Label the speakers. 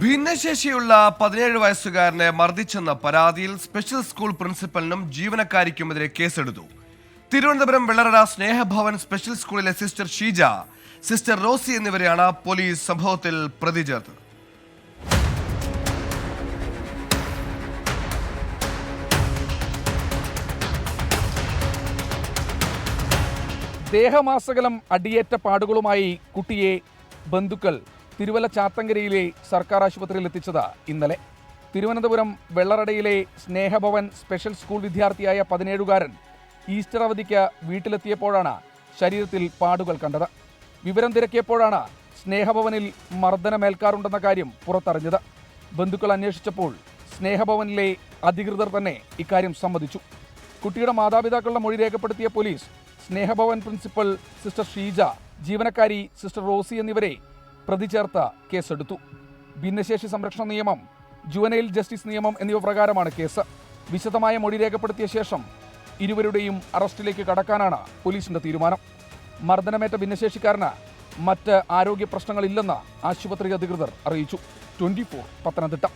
Speaker 1: ഭിന്നശേഷിയുള്ള പതിനേഴ് വയസ്സുകാരനെ മർദ്ദിച്ചെന്ന പരാതിയിൽ special school പ്രിൻസിപ്പലിനും ജീവനക്കാരിക്കുമെതിരെ കേസെടുത്തു. തിരുവനന്തപുരം വെള്ളറട സ്നേഹഭവൻ സ്പെഷ്യൽ സ്കൂളിലെ സിസ്റ്റർ ഷീജ സിസ്റ്റർ റോസി എന്നിവരെയാണ് പോലീസ് സംഭവത്തിൽ പ്രതി ചേർത്തത്.
Speaker 2: ദേഹമാസകലം അടിയേറ്റ പാടുകളുമായി കുട്ടിയെ ബന്ധുക്കൾ തിരുവല്ല ചാത്തങ്കരയിലെ സർക്കാർ ആശുപത്രിയിൽ എത്തിച്ചത് ഇന്നലെ. തിരുവനന്തപുരം വെള്ളറടയിലെ സ്നേഹഭവൻ സ്പെഷ്യൽ സ്കൂൾ വിദ്യാർത്ഥിയായ പതിനേഴുകാരൻ ഈസ്റ്റർ അവധിക്ക് വീട്ടിലെത്തിയപ്പോഴാണ് ശരീരത്തിൽ പാടുകൾ കണ്ടത്. വിവരം തിരക്കിയപ്പോഴാണ് സ്നേഹഭവനിൽ മർദ്ദനമേൽക്കാറുണ്ടെന്ന കാര്യം പുറത്തറിഞ്ഞത്. ബന്ധുക്കൾ അന്വേഷിച്ചപ്പോൾ സ്നേഹഭവനിലെ അധികൃതർ തന്നെ ഇക്കാര്യം സമ്മതിച്ചു. കുട്ടിയുടെ മാതാപിതാക്കളുടെ മൊഴി രേഖപ്പെടുത്തിയ police Snehabhavan principal sister Sheeja ജീവനക്കാരി sister Rossi എന്നിവരെ പ്രതി ചേർത്ത കേസെടുത്തു. ഭിന്നശേഷി സംരക്ഷണ നിയമം ജുവനൈൽ ജസ്റ്റിസ് നിയമം എന്നിവ പ്രകാരമാണ് കേസ്. വിശദമായ മൊഴി രേഖപ്പെടുത്തിയ ശേഷം ഇരുവരുടെയും അറസ്റ്റിലേക്ക് കടക്കാനാണ് പോലീസിന്റെ തീരുമാനം. മർദ്ദനമേറ്റ ഭിന്നശേഷിക്കാരന് മറ്റ് ആരോഗ്യ പ്രശ്നങ്ങളില്ലെന്ന് ആശുപത്രി അധികൃതർ അറിയിച്ചു. ട്വന്റി പത്തനംതിട്ട.